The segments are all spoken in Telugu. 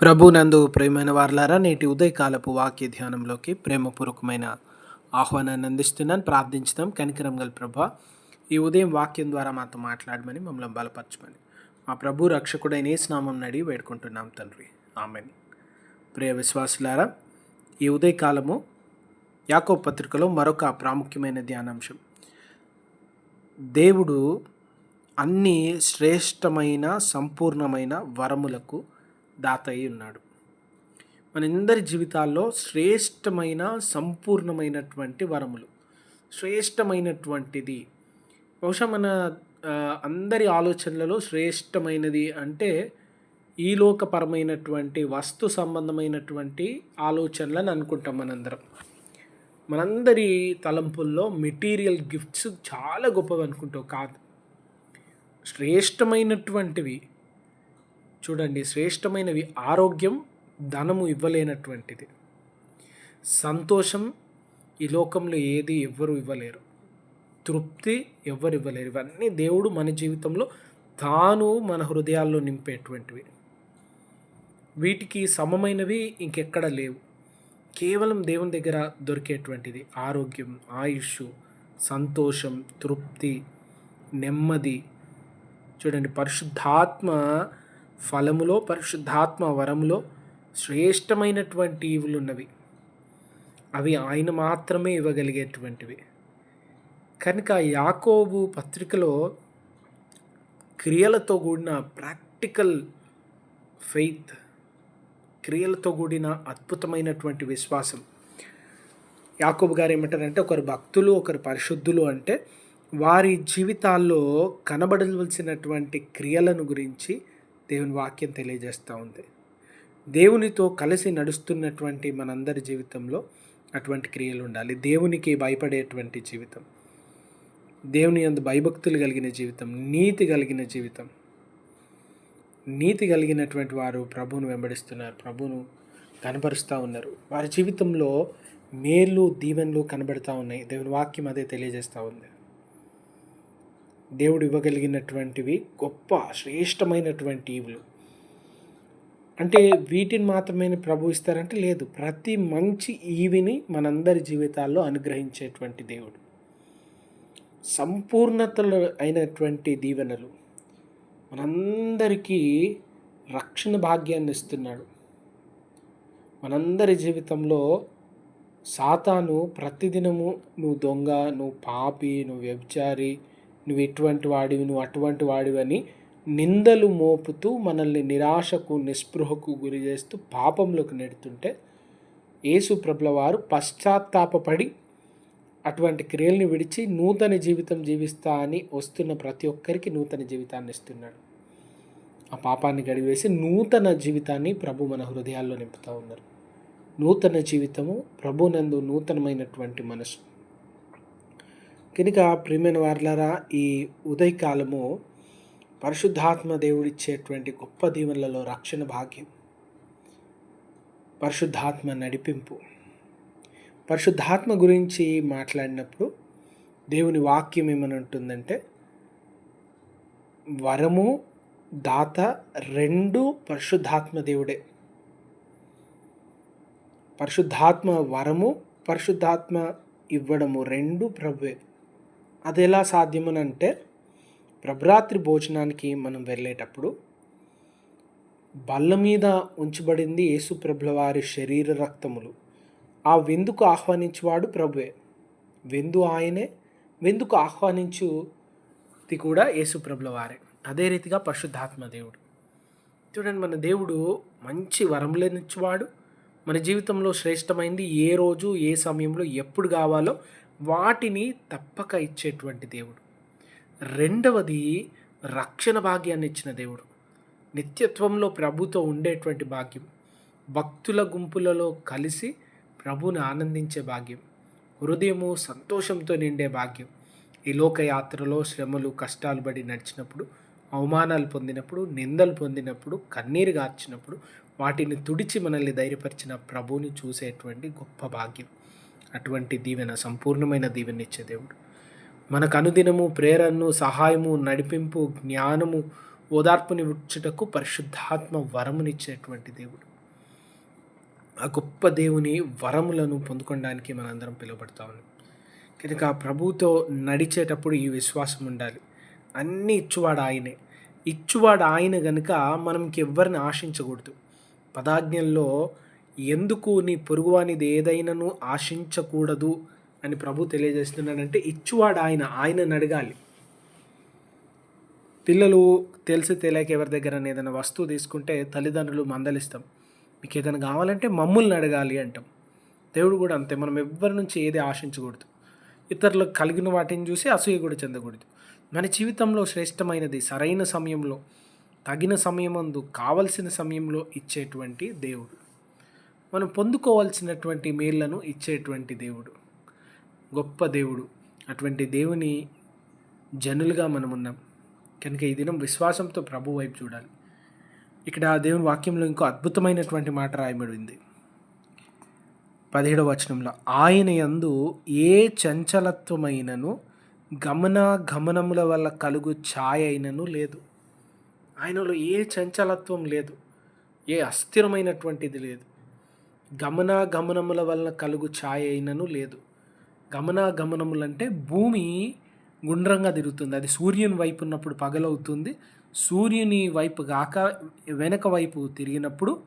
ప్రభునందు ప్రేమైన వార్లారా నేటి ఉదయకాలపు వాక్య ధ్యానంలోకి ప్రేమపూర్వకమైన ఆహ్వానాన్ని అందిస్తున్నాను. ప్రార్థించుదాం. కనికరం గల ప్రభా ఈ ఉదయం వాక్యం ద్వారా మాతో మాట్లాడమని మమ్మల్ని బలపరచమని. మా ప్రభు రక్షకుడైన ఏ స్నామం నడి వేడుకుంటున్నాం తండ్రి. ఆమెని. ప్రియ విశ్వాసులారా ఈ ఉదయకాలము యాకో పత్రికలో మరొక ప్రాముఖ్యమైన ధ్యానాంశం. దేవుడు అన్ని శ్రేష్టమైన సంపూర్ణమైన వరములకు దాత అయి ఉన్నాడు. మనందరి జీవితాల్లో శ్రేష్టమైన సంపూర్ణమైనటువంటి వరములు. శ్రేష్టమైనటువంటిది. బహుశా మన అందరి ఆలోచనలలో శ్రేష్టమైనది అంటే ఈ లోకపరమైనటువంటి వస్తు సంబంధమైనటువంటి ఆలోచనలను అనుకుంటాం మనందరం. మనందరి తలంపుల్లో మెటీరియల్ గిఫ్ట్స్ చాలా గొప్పవి అనుకుంటావు కాదు. శ్రేష్టమైనటువంటివి. చూడండి శ్రేష్టమైనవి ఆరోగ్యం ధనము ఇవ్వలేనటువంటిది. సంతోషం ఈ లోకంలో ఏది ఎవ్వరు ఇవ్వలేరు. తృప్తి ఎవ్వరు ఇవ్వలేరు. ఇవన్నీ దేవుడు మన జీవితంలో తాను మన హృదయాల్లో నింపేటువంటివి. వీటికి సమమైనవి ఇంకెక్కడ లేవు. కేవలం దేవుని దగ్గర దొరికేటువంటిది ఆరోగ్యం ఆయుష్ సంతోషం తృప్తి నెమ్మది. చూడండి పరిశుద్ధాత్మ ఫలములో పరిశుద్ధాత్మ వరములో శ్రేష్టమైనటువంటి ఉన్నవి అవి ఆయన మాత్రమే ఇవ్వగలిగేటువంటివి. కనుక యాకోబు పత్రికలో క్రియలతో కూడిన ప్రాక్టికల్ ఫెయిత్ క్రియలతో కూడిన అద్భుతమైనటువంటి విశ్వాసం. యాకోబు గారు ఏమంటారంటే ఒకరు భక్తులు ఒకరు పరిశుద్ధులు అంటే వారి జీవితాల్లో కనబడవలసినటువంటి క్రియలను గురించి దేవుని వాక్యం తెలియజేస్తూ ఉంది. దేవునితో కలిసి నడుస్తున్నటువంటి మనందరి జీవితంలో అటువంటి క్రియలు ఉండాలి. దేవునికి భయపడేటువంటి జీవితం దేవుని అందు భయభక్తులు కలిగిన జీవితం నీతి కలిగిన జీవితం నీతి కలిగినటువంటి వారు ప్రభువును వెంబడిస్తున్నారు. ప్రభువును కనపరుస్తూ ఉన్నారు. వారి జీవితంలో మేలు దీవెనలు కనబడుతూ ఉన్నాయి. దేవుని వాక్యం అదే తెలియజేస్తూ ఉంది. దేవుడు ఇవ్వగలిగినటువంటివి గొప్ప శ్రేష్టమైనటువంటి ఈవులు. అంటే వీటిని మాత్రమే ప్రభు ఇస్తారంటే లేదు. ప్రతి మంచి ఈవిని మనందరి జీవితాల్లో అనుగ్రహించేటువంటి దేవుడు. సంపూర్ణతలు అయినటువంటి దీవెనలు మనందరికీ రక్షణ భాగ్యాన్ని ఇస్తున్నాడు. మనందరి జీవితంలో సాతాను ప్రతిదినము నువ్వు దొంగ నువ్వు పాపి నువ్వు వ్యభిచారి నువ్వు ఇటువంటి వాడివి నువ్వు అటువంటి వాడివని నిందలు మోపుతూ మనల్ని నిరాశకు నిస్పృహకు గురి చేస్తూ పాపంలోకి నెడుతుంటే యేసు ప్రభుల వారు పశ్చాత్తాపపడి అటువంటి క్రియల్ని విడిచి నూతన జీవితం జీవిస్తా అని వస్తున్న ప్రతి ఒక్కరికి నూతన జీవితాన్ని ఇస్తున్నాడు. ఆ పాపాన్ని గడివేసి నూతన జీవితాన్ని ప్రభు మన హృదయాల్లో నింపుతూ ఉన్నారు. నూతన జీవితము ప్రభునందు నూతనమైనటువంటి మనసు. కనుక ప్రియమైన వార్లారా ఈ ఉదయకాలము పరిశుద్ధాత్మ దేవుడిచ్చేటువంటి గొప్ప దీవెనలలో రక్షణ భాగ్యం పరిశుద్ధాత్మ నడిపింపు. పరిశుద్ధాత్మ గురించి మాట్లాడినప్పుడు దేవుని వాక్యం ఏమని ఉంటుందంటే వరము దాత రెండు పరిశుద్ధాత్మ దేవుడే. పరిశుద్ధాత్మ వరము పరిశుద్ధాత్మ ఇవ్వడము రెండు ప్రభువే. అది ఎలా సాధ్యమనంటే ప్రభరాత్రి భోజనానికి మనం వెళ్ళేటప్పుడు బల్ల మీద ఉంచబడింది యేసుప్రభుల వారి శరీర రక్తములు. ఆ విందుకు ఆహ్వానించేవాడు ప్రభువే. విందు ఆయనే విందుకు ఆహ్వానించుది కూడా యేసుప్రభుల వారే. అదే రీతిగా పరిశుద్ధాత్మ దేవుడు. చూడండి మన దేవుడు మంచి వరములనిచ్చేవాడు మన జీవితంలో శ్రేష్టమైంది ఏ రోజు ఏ సమయంలో ఎప్పుడు కావాలో వాటిని తప్పక ఇచ్చేటువంటి దేవుడు. రెండవది రక్షణ భాగ్యాన్ని ఇచ్చిన దేవుడు. నిత్యత్వంలో ప్రభుతో ఉండేటువంటి భాగ్యం. భక్తుల గుంపులలో కలిసి ప్రభుని ఆనందించే భాగ్యం. హృదయము సంతోషంతో నిండే భాగ్యం. ఈ లోకయాత్రలో శ్రమలు కష్టాలు పడి నడిచినప్పుడు అవమానాలు పొందినప్పుడు నిందలు పొందినప్పుడు కన్నీరు గార్చినప్పుడు వాటిని తుడిచి మనల్ని ధైర్యపరిచిన ప్రభువుని చూసేటువంటి గొప్ప భాగ్యం. అటువంటి దీవెన సంపూర్ణమైన దీవెనిచ్చే దేవుడు. మనకు అనుదినము ప్రేరణను సహాయము నడిపింపు జ్ఞానము ఓదార్పుని ఉచ్చుటకు పరిశుద్ధాత్మ వరమునిచ్చేటువంటి దేవుడు. ఆ గొప్ప దేవుని వరములను పొందుకోవడానికి మనందరం పిలువబడతా ఉన్నాం. కనుక ప్రభువుతో నడిచేటప్పుడు ఈ విశ్వాసం ఉండాలి. అన్నీ ఇచ్చువాడు ఆయనే. ఇచ్చువాడు ఆయన గనుక మనం ఇంకెవ్వరిని ఆశించకూడదు. పదాజ్ఞల్లో ఎందుకు నీ పొరుగువానిది ఏదైనాను ఆశించకూడదు అని ప్రభు తెలియజేస్తున్నాడంటే ఇచ్చువాడు ఆయన ఆయనను అడగాలి. పిల్లలు తెలిసి తెలియక ఎవరి దగ్గర ఏదైనా వస్తువు తీసుకుంటే తల్లిదండ్రులు మందలిస్తాం. మీకు ఏదైనా కావాలంటే మమ్మల్ని అడగాలి అంటాం. దేవుడు కూడా అంతే మనం ఎవ్వరి నుంచి ఏది ఆశించకూడదు. ఇతరులకు కలిగిన వాటిని చూసి అసూయ కూడా చెందకూడదు. మన జీవితంలో శ్రేష్టమైనది సరైన సమయంలో తగిన సమయమందు కావలసిన సమయంలో ఇచ్చేటువంటి దేవుడు. మనం పొందుకోవాల్సినటువంటి మేళ్ళను ఇచ్చేటువంటి దేవుడు గొప్ప దేవుడు. అటువంటి దేవుని జనులుగా మనం ఉన్నాం. కనుక ఈ దినం విశ్వాసంతో ప్రభు వైపు చూడాలి. ఇక్కడ ఆ దేవుని వాక్యంలో ఇంకో అద్భుతమైనటువంటి మాట రాయబడింది. పదిహేడవ వచనంలో ఆయన యందు ఏ చంచలత్వమైనను గమన గమనముల వల్ల కలుగు ఛాయ అయినను లేదు. ఆయనలో ఏ చంచలత్వం లేదు. ఏ అస్థిరమైనటువంటిది లేదు. గమనాగమనముల వలన వల్ల కలుగు ఛాయ అయినను లేదు. గమనాగమనములంటే భూమి గుండ్రంగా తిరుగుతుంది. అది సూర్యుని వైపు ఉన్నప్పుడు పగలవుతుంది. సూర్యుని వైపు కాక వెనక వైపు తిరిగినప్పుడు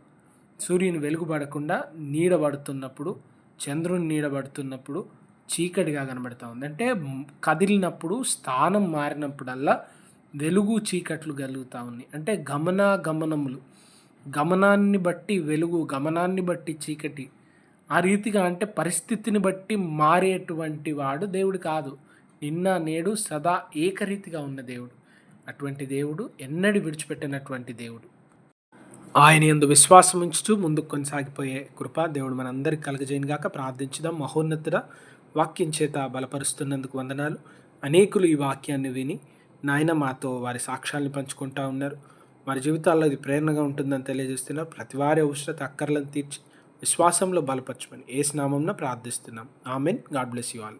సూర్యుని వెలుగుపడకుండా నీడబడుతున్నప్పుడు చంద్రుని నీడబడుతున్నప్పుడు చీకటిగా కనబడుతూ ఉంది. అంటే కదిలినప్పుడు స్థానం మారినప్పుడల్లా వెలుగు చీకట్లు కలుగుతూ ఉన్నాయి. అంటే గమనాగమనములు గమనాన్ని బట్టి వెలుగు గమనాన్ని బట్టి చీకటి. ఆ రీతిగా అంటే పరిస్థితిని బట్టి మారేటువంటి వాడు దేవుడు కాదు. నిన్న నేడు సదా ఏకరీతిగా ఉన్న దేవుడు. అటువంటి దేవుడు ఎన్నడి విడిచిపెట్టినటువంటి దేవుడు. ఆయన ఎందు విశ్వాసం ఉంచుతూ ముందుకు కొనసాగిపోయే కృప దేవుడు మనందరికి కలగజేయనుగాక ప్రార్థించుదాం. మహోన్నతుడ వాక్యం చేత బలపరుస్తున్నందుకు వందనాలు. అనేకులు ఈ వాక్యాన్ని విని నాయన మాతో వారి సాక్ష్యాలను పంచుకుంటూ ఉన్నారు. వారి జీవితాల్లో ఇది ప్రేరణగా ఉంటుందని తెలియజేస్తున్నా ప్రతి వారి అవసరత అక్కర్లను తీర్చి విశ్వాసంలో బలపరచమని ఏ స్నామంలో ప్రార్థిస్తున్నాం. Amen. God bless you all.